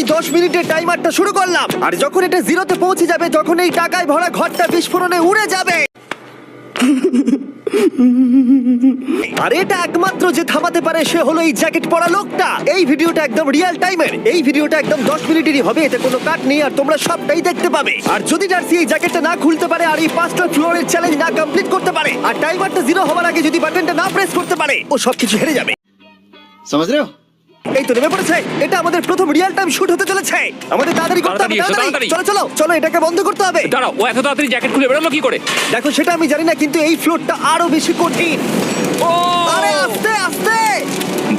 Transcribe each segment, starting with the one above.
এই দশ মিনিটের টাইমারটা শুরু করলাম। আর যখন এটা জিরোতে পৌঁছে যাবে, তখন এই টাকায় ভরা ঘরটা বিস্ফোরণে উড়ে যাবে। আর এটা একমাত্র যে থামাতে পারে, সে হলো এই জ্যাকেট পরা লোকটা। এই ভিডিওটা একদম রিয়েল টাইমের এই ভিডিওটা একদম দশ মিনিটেরই হবে, এতে কোনো কাট নেই, আর তোমরা সবটাই দেখতে পাবে। আর যদি জার্সি এই জ্যাকেটটা না খুলতে পারে, আর এই পাঁচটা ফ্লোরের চ্যালেঞ্জ না কমপ্লিট করতে পারে, আর টাইমারটা জিরো হওয়ার আগে যদি বাটনটা না প্রেস করতে পারে, ও সবকিছু হেরে যাবে। সমাজ এই তো নেমে পড়েছে। এটা আমাদের প্রথম রিয়েল টাইম শুট হতে চলেছে। আমাদের তাড়াতাড়ি করতে হবে তাড়াতাড়ি এসো, তাড়াতাড়ি। তাড়াতাড়ি। চলো চলো চলো এটাকে বন্ধ করতে হবে। দাঁড়াও ও এত তাড়াতাড়ি জ্যাকেট খুলে বেরোলো কি করে? দেখো সেটা আমি জানি না কিন্তু এই ফ্লোরটা আরও বেশি কঠিন। ও! আরে আস্তে আস্তে!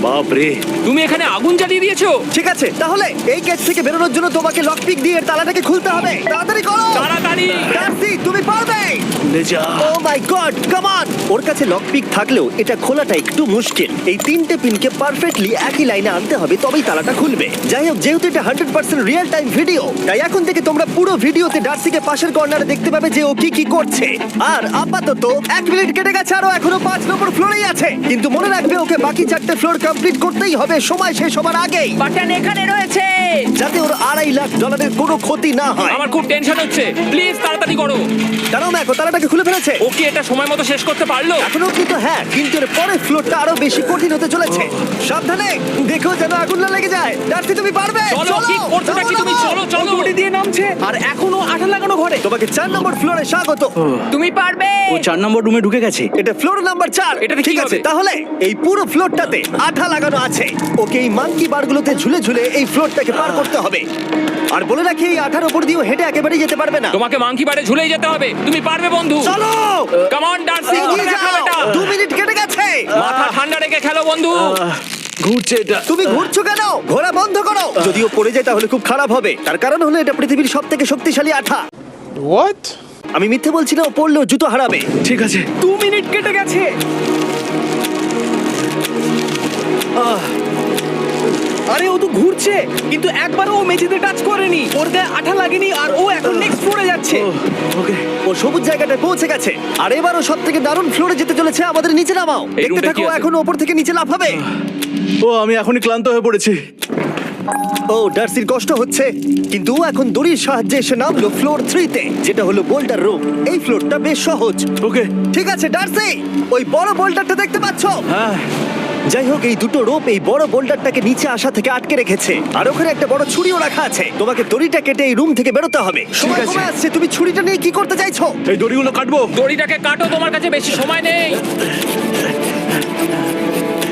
বাপ রে তুমি এখানে আগুন জ্বালিয়ে দিয়েছ? ঠিক আছে তাহলে এই গেট থেকে বেরোনোর জন্য তোমাকে লক পিক দিয়ে তালাটাকে খুলতে হবে। তাড়াতাড়ি করো! তাড়াতাড়ি! ডার্সি তুমি পারবে! খুলে যা ও মাই গড কাম অন ওর কাছে লক পিক থাকলেও এটা খোলাটা একটু মুশকিল। এই তিনটে পিনকে পারফেক্টলি একই লাইনে আনতে হবে তবেই তালাটা খুলবে। যাই হোক যেহেতু এটা hundred percent real time video তাই এখন থেকে তোমরা পুরো ভিডিওতে ডার্সিকে পাশের কর্নারে দেখতে পাবে যে ও কি কি করছে। আর আপাতত এক মিনিট কেটে গেছে আরও এখনও পাঁচ নম্বর ফ্লোরেই আছে। কিন্তু মনে রাখবে ওকে বাকি চারটে ফ্লোর কমপ্লিট করতেই হবে সময় শেষ হবার আগেই। বাটন এখানে রয়েছে। যাতে ওর আড়াই লাখ ডলারের কোনো ক্ষতি না হয়। আমার খুব টেনশন হচ্ছে। প্লিজ তাড়াতাড়ি করো। কারণ দেখো তালাটাকে খুলে ফেলেছে। ও কি এটা সময় মতো শেষ করতে পারল? এখনও কিন্তু হ্যাঁ কিন্তু এর পরের ফ্লোরটা আরও বেশি কঠিন হতে চলেছে। সাবধানে দেখো যেন আগুন না লেগে যায়। ডার্সি তুমি পারবে? চলো কি করছোটা কি তুমি? চলো চলো দিয়ে নামছে আর এখনও আঠা লাগানো ঘরে। তোমাকে চার নম্বর ফ্লোরে স্বাগত। তুমি পারবে! ও চার নম্বর রুমে ঢুকে গেছে। এটা ফ্লোর নাম্বার চার। এটা কি ঠিক আছে তাহলে এই পুরো ফ্লোরটাতে আঠা লাগানো আছে। ওকে এই মাঙ্কি বারগুলোতে ঝুলে ঝুলে এই ফ্লোরটাকে পার করতে হবে। আর বলে রাখি এই আঠার উপর দিয়েও হেঁটে একেবারে যেতে পারবে না। তোমাকে মাংকি বারে ঝুলেই যেতে হবে। তুমি পারবে বন্ধু। চলো! কাম অন ডান্সিং এগিয়ে যাও! দু মিনিট কেটে গেছে। মাথা ঠান্ডা রেখে খেলো বন্ধু। ঘুরছে এটা। তুমি ঘুরছো কেন? ঘোরা বন্ধ করো। যদিও পড়ে যায় তাহলে খুব খারাপ হবে। তার কারণ হলো এটা পৃথিবীর সব থেকে শক্তিশালী আঠা। হোয়াট আমি মিথ্যে বলছি না ও পড়লেও জুতো হারাবে। ঠিক আছে। দু মিনিট কেটে গেছে। আরে ও তো ঘুরছে কিন্তু একবারও ও মেঝেতে টাচ করেনি। ওর গায়ে আঠা লাগেনি আর ও এখন নেক্সট ফ্লোরে যাচ্ছে। ওকে। ও সবুজ জায়গাটায় পৌঁছে গেছে। আর এবারও সব থেকে দারুণ ফ্লোরে যেতে চলেছে আমাদের নিচে নামাও। এই দেখতে roomটা থাকো কি আছে? এখন ওপর থেকে নিচে লাফাবে ও আমি এখনই ক্লান্ত হয়ে পড়েছি। ও ডার্সির কষ্ট হচ্ছে কিন্তু ও এখন দড়ির সাহায্যে এসে নামলো ফ্লোর থ্রিতে যেটা হলো বোল্ডার রুম এই ফ্লোরটা বেশ সহজ। ওকে। ঠিক আছে ডার্সি ওই বড় বোল্ডারটা দেখতে পাচ্ছ? হ্যাঁ। যাই হোক এই দুটো রোপ এই বড় বোল্ডারটাকে নিচে আসা থেকে আটকে রেখেছে। আর ওখানে একটা বড় ছুরিও রাখা আছে। তোমাকে দড়িটা কেটে এই রুম থেকে বেরোতে হবে। সময় আছে। কমে আসছে তুমি ছুরিটা নিয়ে কি করতে চাইছো? এই দড়িগুলো কাটবো। দড়িটাকে কাটো তোমার কাছে বেশি সময় নেই।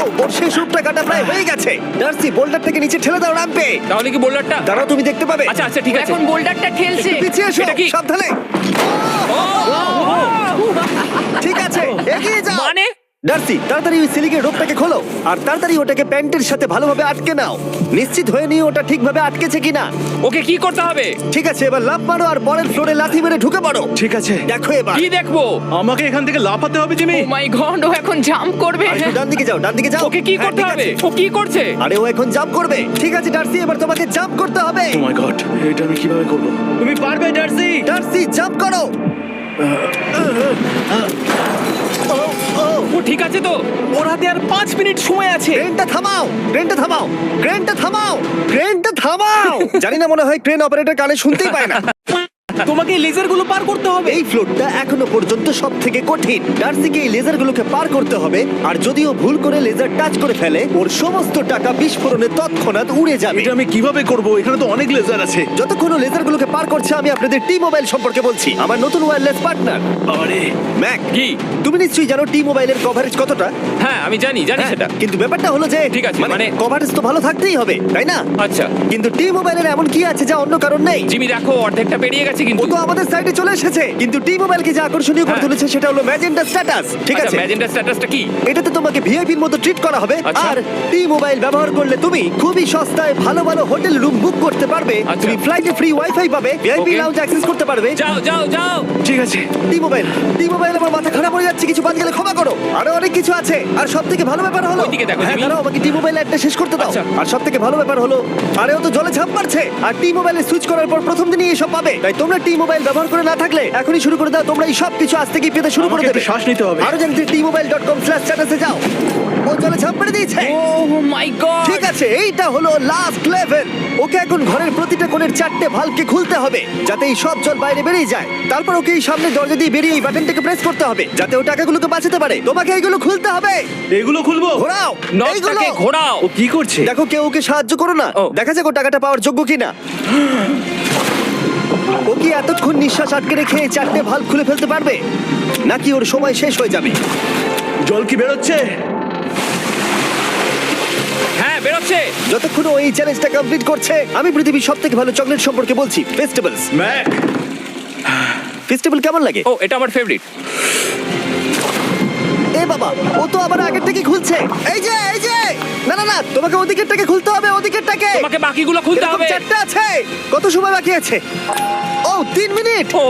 ও ওর শেষ রূপটা কাটা প্রায় হয়ে গেছে। ডার্সি বোল্ডার থেকে নিচে ঠেলে দাও রাম্পে তাহলে কি বোল্ডারটা দাঁড়াও তুমি দেখতে পাবে। আচ্ছা আচ্ছা ঠিক আছে। এখন বোল্ডারটা ঠেলছে। পিছিয়ে এসো এটা কি? সাবধানে। ঠিক আছে এগিয়ে যাও। মানে ডার্সি তাড়াতাড়ি ওই সিলিকের রোপটাকে খোলো আর তাড়াতাড়ি ওটাকে প্যান্টের সাথে ভালোভাবে আটকে নাও। নিশ্চিত হয়ে নিয়ে ওটা ঠিকভাবে আটকেছে কিনা। ওকে কি করতে হবে? ঠিক আছে এবার লাফ মারো আর পরের ফ্লোরে লাথি মেরে ঢুকে পড়ো। ঠিক আছে। দেখো এবার। কি দেখব? আমাকে এখান থেকে লাফাতে হবে জিমি। ও মাই গড ও এখন জাম্প করবে। আর একটু ডান দিকে যাও ডান দিকে যাও। ওকে কি হ্যাঁ, করতে ঠিক হবে? আছে। ও কি করছে? আরে ও এখন জাম্প করবে। ঠিক আছে ডার্সি এবার তোমাকে জাম্প করতে হবে। ও মাই গড এটা আমি কীভাবে করব? তুমি পারবে জার্সি ডার্সি জাম্প করো। ঠিক আছে তো? ওর হাতে আর পাঁচ মিনিট সময় আছে। ক্রেনটা থামাও ক্রেনটা থামাও ক্রেনটা থামাও ক্রেনটা থামাও। জানি না মনে হয় ক্রেন অপারেটর কানে শুনতেই পায় না। তোমাকে লেজারগুলো পার করতে হবে। এই ফ্লোরটা এখনও পর্যন্ত সব থেকে কঠিন। ডার্সিকে এই লেজারগুলোকে পার করতে হবে আর যদিও ভুল করে লেজার টাচ করে ফেলে ওর সমস্ত টাকা বিস্ফোরণে তৎক্ষণাৎ উড়ে যাবে। এটা আমি কীভাবে করব? এখানে তো অনেক লেজার আছে। যতক্ষণ ও লেজারগুলোকে পার করছে আমি আপনাদের টি মোবাইল সম্পর্কে বলছি। আমার নতুন ওয়্যারলেস পার্টনার আরে ম্যাক কি? তুমি নিশ্চয়ই জানো টি মোবাইলের কভারেজ কতটা? হ্যাঁ আমি জানি জানি হ্যাঁ, সেটা। কিন্তু ব্যাপারটা হলো যে ঠিক আছে, মানে মানে- কভারেজ তো ভালো থাকতেই হবে তাই না? আচ্ছা। কিন্তু টি মোবাইলের এমন কি আছে যা অন্য কারণ নেই? জিমি দেখো অর্ধেকটা পেরিয়ে গেছে। ও কিন্তু। তো আমাদের সাইডে চলে এসেছে। কিন্তু টি মোবাইলকে যে আকর্ষণীয় করে হ্যাঁ। তুলেছে সেটা হলো ম্যাজেন্টা স্ট্যাটাস ঠিক আছে? ম্যাজেন্ডা স্ট্যাটাসটা কি? এটাতে তোমাকে ভিআইপির মতো ট্রিট করা হবে। আচ্ছা। আর টি মোবাইল ব্যবহার করলে তুমি খুবই সস্তায় ভালো ভালো হোটেল রুম বুক করতে পারবে। আচ্ছা। তুমি ফ্লাইটে ফ্রি ওয়াইফাই পাবে ভিআইপি Okay. লাউঞ্জ অ্যাক্সেস করতে পারবে। যাও যাও যাও। ঠিক আছে। টি মোবাইল টি মোবাইল আমার মাথা খারাপ হয়ে যাচ্ছে কিছু বাদ গেলে ক্ষমা করো। আরও অনেক কিছু আছে। আর সব থেকে ভালো ব্যাপার হলো ওইদিকে দেখো, হ্যাঁ জিমি। দাঁড়াও আমাকে টি মোবাইল একটা শেষ করতে দাও। আচ্ছা। আর সব থেকে ভালো ব্যাপার হলো আরে ও তো জলে ঝাঁপ মারছে। আর টি মোবাইলে সুইচ করার পর প্রথম দিনই এসব পাবে। তাই তোমরা টি মোবাইল ব্যবহার করে না থাকলে এখনই শুরু করে দাও তোমরা এই সব কিছু আজ থেকেই পেতে শুরু করে আমাকে দেবে। একটু শ্বাস নিতে হবে। আরও জানতে T mobile dot com slash স্ট্যাটাসে যাও। ও জলে ঝাঁপ মেরে দিয়েছে। ও মাই গড ঠিক আছে এইটা হলো লাস্ট লেভেল ওকে এখন ঘরের প্রতিটা কোণের চারটে ভালকে খুলতে হবে যাতে এই সব জল বাইরে বেরিয়ে যায়। তারপর ওকে এই সামনে দরজা দিয়ে বেরিয়ে এই বাটনটাকে প্রেস করতে হবে যাতে ও টাকাগুলোকে বাঁচাতে পারে। তোমাকে এইগুলো খুলতে হবে। এগুলো খুলবো? ঘোরাও এইগুলো। নটটাকে ঘোরাও। ও কি করছে? দেখো কেউ ওকে সাহায্য করো না। ও। দেখা যাক ও টাকাটা পাওয়ার যোগ্য কিনা। ও কি এতক্ষণ নিঃশ্বাস আটকে রেখে এই চারটে ভালো খুলে ফেলতে পারবে? নাকি ওর সময় শেষ হয়ে যাবে? জল কি বেরোচ্ছে? হ্যাঁ বেরোচ্ছে। যতক্ষণ ও এই চ্যালেঞ্জটা কমপ্লিট করছে আমি পৃথিবীর সব থেকে ভালো চকলেট সম্পর্কে বলছি ফেস্টিভ্যালস ম্যাক ফেস্টিভ্যাল কেমন লাগে? ও এটা আমার ফেভারিট এ বাবা ও তো আবার আগের থেকে খুলছে। এই যে এই যে! না না না তোমাকে ওদিকেরটাকে খুলতে হবে ওদিকেরটাকে তোমাকে বাকিগুলো খুলতে এরকম হবে। চারটে আছে। কত সময় বাকি আছে? ও তিন মিনিট। ও।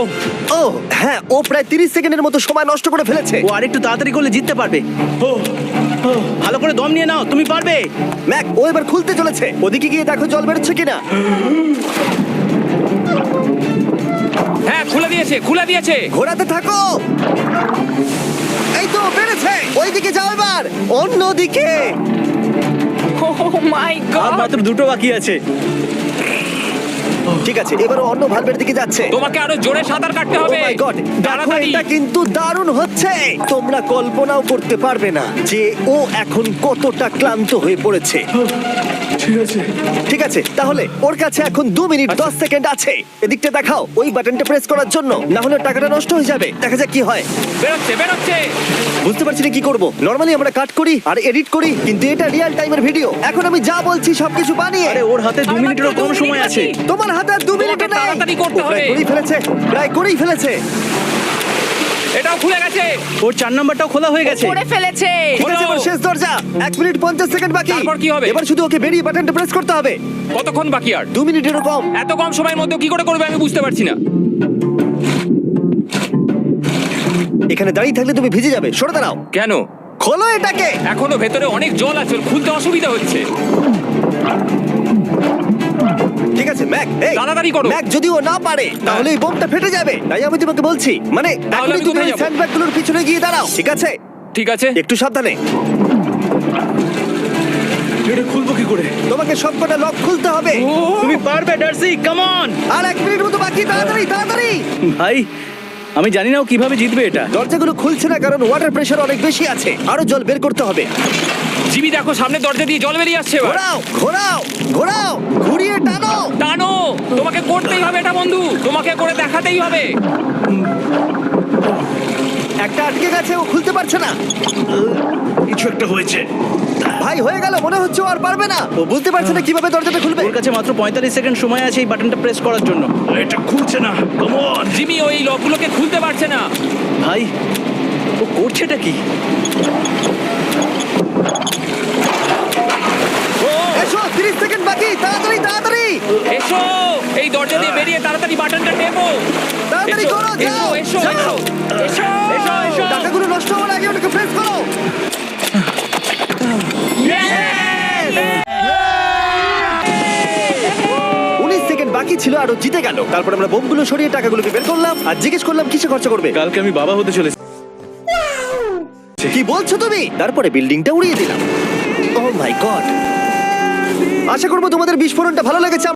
ও হ্যাঁ ও প্রায় তিরিশ সেকেন্ডের মতো সময় নষ্ট করে ফেলেছে। ও আরেকটু তাড়াতাড়ি করলে জিততে পারবে। ও ও, ভালো করে দম নিয়ে নাও তুমি পারবে। ম্যাক ও এবার খুলতে চলেছে। ওদিকে গিয়ে দেখো জল বেরোচ্ছে কিনা। হ্যাঁ খুলে দিয়েছে খুলে দিয়েছে। ঘোরাতে থাকো। এই তো বেড়েছে। ওইদিকে যাও এবার অন্যদিকে। ও মাই আর গড মাত্র দুটো বাকি আছে। ঠিক আছে এবার ও অন্য ভালভের দিকে যাচ্ছে। তোমাকে আরও জোরে সাঁতার কাটতে Oh হবে my God! দেখো তাড়াতাড়ি। এটা কিন্তু দারুণ হচ্ছে। তোমরা কল্পনাও করতে পারবে না যে ও এখন কতটা ক্লান্ত হয়ে পড়েছে। ঠিক আছে। ঠিক আছে তাহলে ওর কাছে এখন দু মিনিট দশ সেকেন্ড আছে। এদিকটা দেখাও ওই বাটনটা প্রেস করার জন্য। না হলে টাকাটা নষ্ট হয়ে যাবে। দেখা যাক কি হয়। বেরোচ্ছে বেরোচ্ছে। বুঝতে পারছি না কি করব। নর্মালি আমরা কাট করি আর এডিট করি কিন্তু এটা রিয়েল টাইমের ভিডিও এখন আমি যা বলছি সবকিছু বানিয়ে আরে ওর হাতে দু মিনিটেরও কম সময় আছে। তোমার হাতে আর দু মিনিট তাড়াতাড়ি করতে হবে। করেই ফেলেছে প্রায় করেই ফেলেছে। এটাও খুলে গেছে। ওর চার নাম্বারটাও খোলা হয়ে গেছে। করে ফেলেছে। ঠিক আছে এবার শেষ দরজা। এক মিনিট পঞ্চাশ সেকেন্ড বাকি। তারপর কি হবে? এবার শুধু ওকে বেরিয়ে বাটনটা প্রেস করতে হবে। কতক্ষণ বাকি আর? দু মিনিটেরও কম। এত কম সময়ের মধ্যে কি করে করবে আমি বুঝতে পারছি না। এখানে দাঁড়িয়ে থাকলে তুমি ভিজে যাবে। সরে দাঁড়াও। কেন? খোলো এটাকে। এখনও ভেতরে অনেক জল আছে খুলতে অসুবিধা হচ্ছে। ঠিক আছে ম্যাক এই তাড়াতাড়ি করো। ম্যাক যদি ও না পারে তাহলে এই বোমটা ফেটে যাবে। তাই আমি তোমাকে বলছি মানে তাহলে তুমি কোথায় ওই যাব? স্যান্ডব্যাগগুলোর পিছনে গিয়ে দাঁড়াও ঠিক আছে? ঠিক আছে। একটু সাবধানে। এটা খুলবো কি করে? তোমাকে সবকটা লক খুলতে হবে। তুমি পারবে ডার্সি কাম অন আর এক মিনিট মতো বাকি তাড়াতাড়ি তাড়াতাড়ি! ভাই আমি জানি না ও কীভাবে জিতবে এটা। দরজাগুলো খুলছে না কারণ ওয়াটার প্রেশার অনেক বেশি আছে। আরও জল বের করতে হবে। জিবি দেখো সামনে দরজা দিয়ে জল বেরিয়ে আসছে এবার। ঘোরাও ঘোরাও ঘোরাও ঘুরিয়ে টানো। টানো তোমাকে করতেই হবে এটা বন্ধু। তোমাকে করে দেখাতেই হবে। একটা আটকে গেছে ও খুলতে পারছে না। কিছু একটা হয়েছে। ভাই হয়ে গেল মনে হচ্ছে ও আর পারবে না। ও বুঝতে পারছে না কীভাবে দরজাটা খুলবে। ওর কাছে মাত্র পঁয়তাল্লিশ সেকেন্ড সময় আছে এই বাটনটা প্রেস করার জন্য। এটা খুলছে না কমন জিমি ওই লকগুলোকে খুলতে পারছে না। ভাই ও করছেটা কি? 30 তাড়াতাড়ি তাড়াতাড়ি। এসো! এই দরজা দিয়ে বেরিয়ে তাড়াতাড়ি বাটনটা টেপো। তাড়াতাড়ি করো যাও এসো, এসো, এসো, এসো, এসো। টাকাগুলো নষ্ট হওয়ার আগে ওটাকে প্রেস করো। উনিশ সেকেন্ড বাকি ছিল আর জিতে গেল। তারপর আমরা বোমগুলো সরিয়ে টাকাগুলোকে বের করলাম। আর জিজ্ঞেস করলাম কিসে খরচা করবে? কালকে আমি বাবা হতে চলেছি। কি বলছো তুমি? তারপরে বিল্ডিংটা উড়িয়ে দিলাম। ও মাই গড আশা করব তোমাদের বিস্ফোরণটা ভালো লেগেছে।